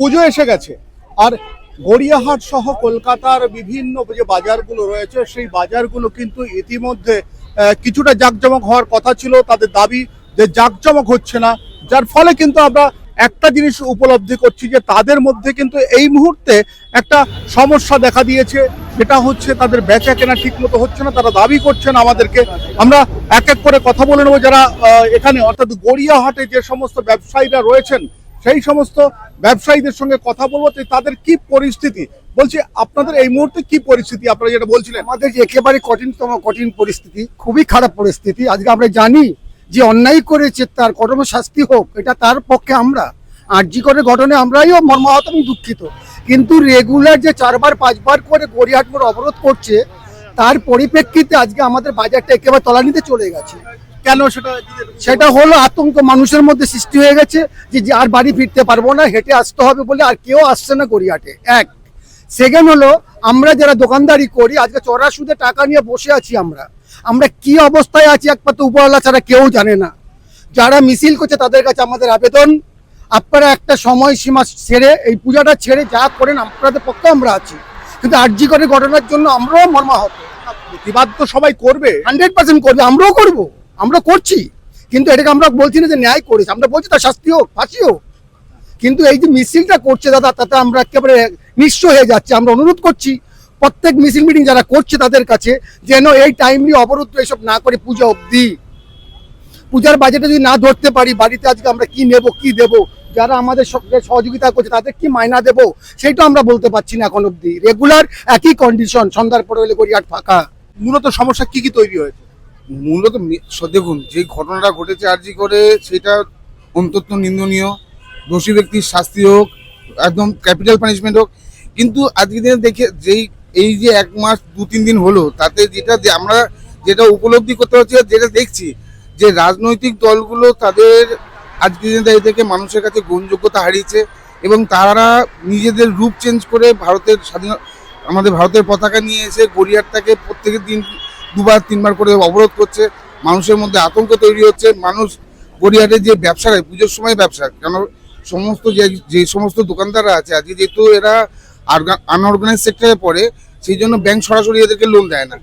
পুজো এসে গেছে। আর গড়িয়াহাট সহ কলকাতার বিভিন্ন যে বাজারগুলো রয়েছে, সেই বাজারগুলো কিন্তু ইতিমধ্যে কিছুটা জাঁকজমক হওয়ার কথা ছিল। তাদের দাবি যে জাঁকজমক হচ্ছে না। যার ফলে কিন্তু আমরা একটা জিনিস উপলব্ধি করছি যে তাদের মধ্যে কিন্তু এই মুহূর্তে একটা সমস্যা দেখা দিয়েছে। সেটা হচ্ছে তাদের বেচা কেনা ঠিক মতো হচ্ছে না। তারা দাবি করছেন আমাদেরকে। আমরা এক এক করে কথা বলে নেব যারা এখানে। অর্থাৎ গড়িয়াহাটে যে সমস্ত ব্যবসায়ীরা রয়েছেন সেই সমস্ত ব্যবসায়ীদের সঙ্গে কথা বলব তাদের কি পরিস্থিতি? বলছি, আপনাদের এই মুহূর্তে কি পরিস্থিতি? আপনারা যেটা বলছিলেন। আমাদের একেবারে কঠিনতম, কঠিন পরিস্থিতি, খুবই খারাপ পরিস্থিতি। আজকে আমরা জানি যে অন্যায় করেছে, তার কঠোর শাস্তি হোক, এটা তার পক্ষে আমরা। আরজি করে ঘটনে আমরাইও মর্মাহত এবং দুঃখিত। কিন্তু রেগুলার যে চারবার, পাঁচবার করে গড়িয়াহাট মোড় অবরোধ করছে, তার পরিপ্রেক্ষিতে আজকে আমাদের বাজারটা একেবারে তলানিতে চলে গেছে। কেন সেটা সেটা হলো আতঙ্ক মানুষের মধ্যে সৃষ্টি হয়ে গেছে যে আর বাড়ি ফিরতে পারব না হেঁটে আসতে হবে বলে আর কেউ আসছে না গড়িয়াহাটে। এক। সেকেন্ড হলো আমরা যারা দোকানদারি করি আজকে চড়া সুদে টাকা নিয়ে বসে আছি আমরা। আমরা কি অবস্থায় আছি একমাত্র উপরওয়ালা ছাড়া কেউ জানে না। যারা মিছিল করছে তাদের কাছে আমাদের আবেদন। আপনারা একটা সময় সীমা ছেড়ে এই পূজাটা ছেড়ে যা করেন আপনাদের পক্ষে আমরা আছি। কিন্তু আর্জি করে ঘটনার জন্য আমরাও মর্মাহত। প্রতিবাদ তো সবাই করবে হান্ড্রেড পার্সেন্ট করবে আমরাও করব। আমরা করছি, কিন্তু এটাকে আমরা বলছি না যে ন্যায় করেছে, আমরা বলছি তার শাস্তি হোক, ফাঁসি হোক। কিন্তু এই যে মিছিলটা করছে দাদা, তাতে আমরা একেবারে নিঃস্ব হয়ে যাচ্ছে, আমরা অনুরোধ করছি, প্রত্যেক মিছিল মিটিং যারা করছে তাদের কাছে যেন এই টাইমলি অবরোধ এসব না করে পূজা অবধি। পূজার বাজেটে যদি না ধরতে পারি, বাড়িতে আজকে আমরা কি নেব, কি দেব, যারা আমাদের সহযোগিতা করছে, তাদের কি মাইনা দেব, সেটা আমরা বলতে পারছি না এখন অবধি। রেগুলার একই কন্ডিশন সন্ধ্যার পরে হলে গড়িয়াট ফাঁকা। মূলত সমস্যা কি কি তৈরি হয়েছে? মূলত দেখুন, যে ঘটনাটা ঘটেছে আরজি করে, সেটা অন্তত নিন্দনীয়। দোষী ব্যক্তির শাস্তি হোক, একদম ক্যাপিটাল পানিশমেন্ট হোক। কিন্তু আজকের দিনে দেখে, যেই, এই যে এক মাস দু তিন দিন হলো, তাতে যেটা আমরা যেটা উপলব্ধি করতে পারছি যেটা দেখছি, যে রাজনৈতিক দলগুলো তাদের আজকের দিনে দাঁড়িয়ে থেকে মানুষের কাছে গ্রহণযোগ্যতা হারিয়েছে এবং তারা নিজেদের রূপ চেঞ্জ করে ভারতের স্বাধীন আমাদের ভারতের পতাকা নিয়ে এসে গড়িয়ারটাকে প্রত্যেকের দিন দুবার, তিনবার করে অবরোধ করছে, মানুষের মধ্যে আতঙ্ক তৈরি হচ্ছে, মানুষ গড়িয়াহাটের যে ব্যবসারা পুজোর সময় ব্যবসা, কেন সমস্ত যে যে সমস্ত দোকানদাররা আছে, আজকে যেহেতু এরা আনঅর্গানাইজ সেক্টরে পড়ে, সেই জন্য ব্যাংক সরাসরি এদেরকে লোন দেয় না।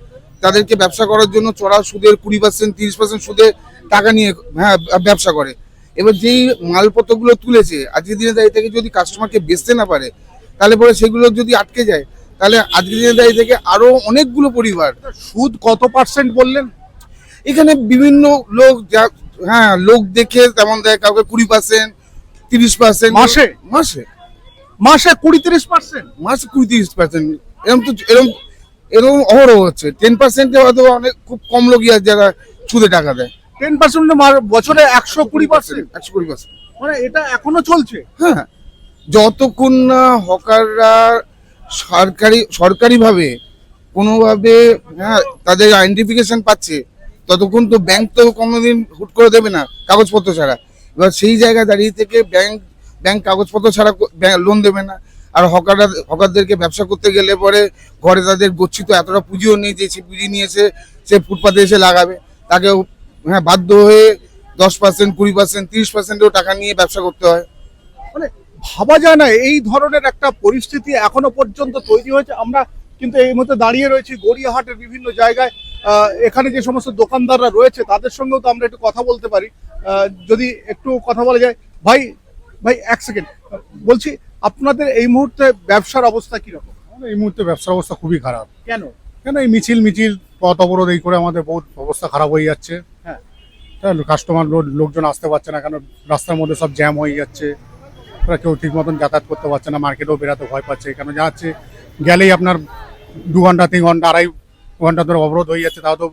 তাদেরকে ব্যবসা করার জন্য চড়া সুদের কুড়ি পার্সেন্ট তিরিশ পার্সেন্ট সুদে টাকা নিয়ে হ্যাঁ ব্যবসা করে। এবার যেই মালপত্রগুলো তুলেছে, আজকের দিনে দাঁড়িয়ে থেকে যদি কাস্টমারকে বেচতে না পারে, তাহলে পরে সেগুলো যদি আটকে যায় তাহলে আজকের দিনে দাঁড়িয়ে থেকে আরও অনেকগুলো পরিবার। সুদ কত পার্সেন্ট বললেন? এখানে বিভিন্ন লোক যা হ্যাঁ লোক দেখে তেমন দেয় কাউকে কুড়ি পার্সেন্ট তিরিশ পার্সেন্ট মাসে? মাসে। মাসে কুড়ি তিরিশ পার্সেন্ট মাসে কুড়ি তিরিশ পার্সেন্ট এরকম তো এরকম এরকম অহরহ হচ্ছে। টেন পার্সেন্টে হয়তো অনেক খুব কম লোকই আছে যারা সুদে টাকা দেয়। টেন পার্সেন্ট বছরে একশো কুড়ি পার্সেন্ট একশো কুড়ি পার্সেন্ট মানে এটা এখনও চলছে? হ্যাঁ। যতক্ষণ না হকাররা সরকারি, সরকারিভাবে কোনোভাবে হ্যাঁ তাদের আইডেন্টিফিকেশন পাচ্ছে, ততক্ষণ তো ব্যাংক তো কোনোদিন হুট করে দেবে না কাগজপত্র ছাড়া। এবার সেই জায়গায় দাঁড়িয়ে থেকে ব্যাংক ব্যাংক কাগজপত্র ছাড়া লোন দেবে না। আর হকাররা, হকারদেরকে ব্যবসা করতে গেলে পরে ঘরে তাদের গচ্ছিত এতটা পুঁজিও নেই যে সে পুঁজি নিয়ে এসে, সে ফুটপাতে এসে লাগাবে। তাকে হ্যাঁ বাধ্য হয়ে দশ পার্সেন্ট কুড়ি পার্সেন্ট তিরিশ পার্সেন্টও টাকা নিয়ে ব্যবসা করতে হয়। ভাবা যায় না এই ধরনের একটা পরিস্থিতি এখনও পর্যন্ত তৈরি হয়েছে। আমরা কিন্তু এই মুহূর্তে দাঁড়িয়ে রয়েছি গড়িয়াহাটের বিভিন্ন জায়গায়। এখানে যে সমস্ত দোকানদাররা রয়েছে তাদের সঙ্গেও তো আমরা একটু কথা বলতে পারি। যদি একটু কথা বলা যায় ভাই ভাই এক সেকেন্ড বলছি আপনাদের এই মুহূর্তে ব্যবসার অবস্থা কীরকম? এই মুহূর্তে ব্যবসার অবস্থা খুবই খারাপ। কেন? কেন এই মিছিল মিছিল পথ অবরোধ এই করে আমাদের বহুত অবস্থা খারাপ হয়ে যাচ্ছে। হ্যাঁ। কাস্টমার লোকজন আসতে পারছে না কেন রাস্তার মধ্যে সব জ্যাম হয়ে যাচ্ছে। ওরা কেউ ঠিক মতন যাতায়াত করতে পারছে না মার্কেটেও বেরাতে ভয় পাচ্ছে। কেন যাচ্ছে? গেলেই আপনার দু ঘণ্টা তিন ঘণ্টা আড়াই ঘণ্টা ধরে অবরোধ হয়ে যাচ্ছে তাও তো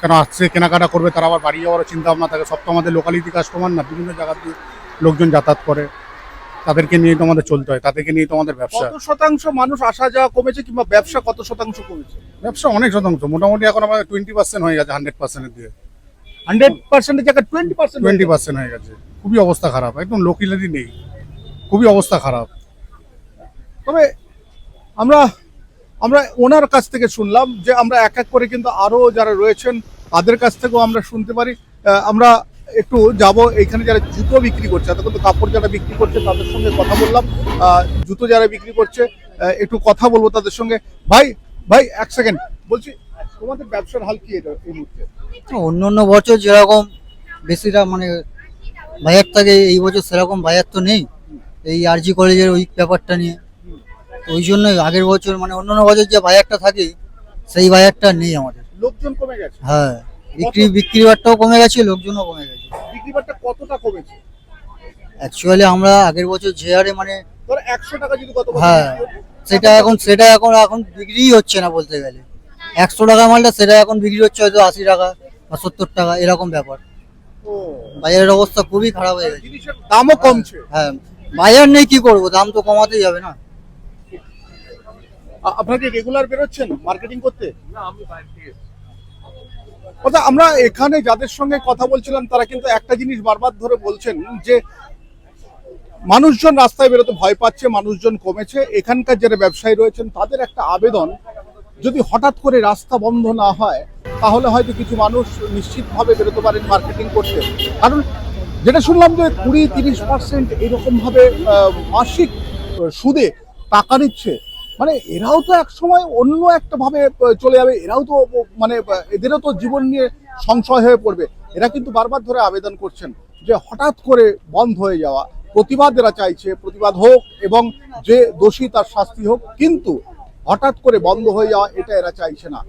কেন আসছে কেনাকাটা করবে তারা আবার বাড়ি যাওয়ারও চিন্তা ভাবনা থাকে। সব তো আমাদের লোকালিটি কাস্টমার না বিভিন্ন জায়গা দিয়ে লোকজন যাতায়াত করে। তাদেরকে নিয়ে তো আমাদের চলতে হয় তাদেরকে নিয়ে তো আমাদের ব্যবসা। কত শতাংশ মানুষ আসা যাওয়া কমেছে কিংবা ব্যবসা কত শতাংশ কমেছে? ব্যবসা অনেক শতাংশ মোটামুটি এখন আমাদের টোয়েন্টি পার্সেন্ট হয়ে গেছে হান্ড্রেড পার্সেন্টের দিয়ে হান্ড্রেড পার্সেন্টের জায়গায় টোয়েন্টি পার্সেন্ট টোয়েন্টি পার্সেন্ট হয়ে গেছে। খুবই অবস্থা খারাপ একদম লোকিলারি নেই। খুবই অবস্থা খারাপ। তবে আমরা আমরা ওনার কাছ থেকে শুনলাম যে আমরা এক এক করে কিন্তু আরও যারা রয়েছেন, তাদের কাছ থেকেও আমরা শুনতে পারি। আমরা একটু যাব এখানে যারা জুতো বিক্রি করছে, এতক্ষণ তো কাপড় যারা বিক্রি করছে তাদের সঙ্গে কথা বললাম। জুতো যারা বিক্রি করছে একটু কথা বলব তাদের সঙ্গে। ভাই ভাই, এক সেকেন্ড। বলছি, তোমাদের ব্যবসার হাল কি এটা, এই মুহূর্তে? অন্য অন্য বছর যেরকম বেশিটা মানে বাজার থাকে, এই বছর সেরকম বাজার তো নেই। এই আরজি কলেজের ওই ব্যাপারটা নিয়ে। তো ওই জন্যই আগের বছর মানে অন্য অন্য বছর যে বাজারটা থাকে সেই বাজারটা নেই আমাদের। লোকজন কমে গেছে? হ্যাঁ বিক্রি বিক্রি বাটটাও কমে গেছে লোকজনও কমে গেছে। বিক্রি বাট্টা কতটা কমেছে? অ্যাকচুয়ালি আমরা আগের বছর যে হারে মানে ধরো একশো টাকা যদি বছর হ্যাঁ সেটা এখন সেটা এখন এখন বিক্রিই হচ্ছে না বলতে গেলে। একশো টাকা মালটা সেটা এখন বিক্রি হচ্ছে হয়তো আশি টাকা বা সত্তর টাকা এরকম ব্যাপার। ও, বাজারের অবস্থা খুবই খারাপ হয়ে গেছে। দামও কমছে। হ্যাঁ বাজার নেই কি করব? দাম তো কমাতেই যাবে না। আপনাকে রেগুলার বেরোচ্ছেন মার্কেটিং করতে? অর্থাৎ আমরা এখানে যাদের সঙ্গে কথা বলছিলাম তারা কিন্তু একটা জিনিস বারবার ধরে বলছেন যে মানুষজন রাস্তায় বেরোতে ভয় পাচ্ছে মানুষজন কমেছে। এখানকার যারা ব্যবসায়ী রয়েছেন তাদের একটা আবেদন যদি হঠাৎ করে রাস্তা বন্ধ না হয় তাহলে হয়তো কিছু মানুষ নিশ্চিতভাবে বেরোতে পারেন মার্কেটিং করতে। কারণ যেটা শুনলাম যে কুড়ি তিরিশ পার্সেন্ট এরকমভাবে মাসিক সুদে টাকা নিচ্ছে। মানে এরাও তো এক সময় অন্য একটা ভাবে চলে যাবে। এরাও তো মানে এদেরও তো জীবন নিয়ে সংশয় হয়ে পড়বে। এরা কিন্তু বারবার ধরে আবেদন করছেন যে হঠাৎ করে বন্ধ হয়ে যাওয়া। প্রতিবাদ এরা চাইছে, প্রতিবাদ হোক এবং যে দোষী তার শাস্তি হোক, কিন্তু হঠাৎ করে বন্ধ হয়ে যাওয়া এটা এরা চাইছে না।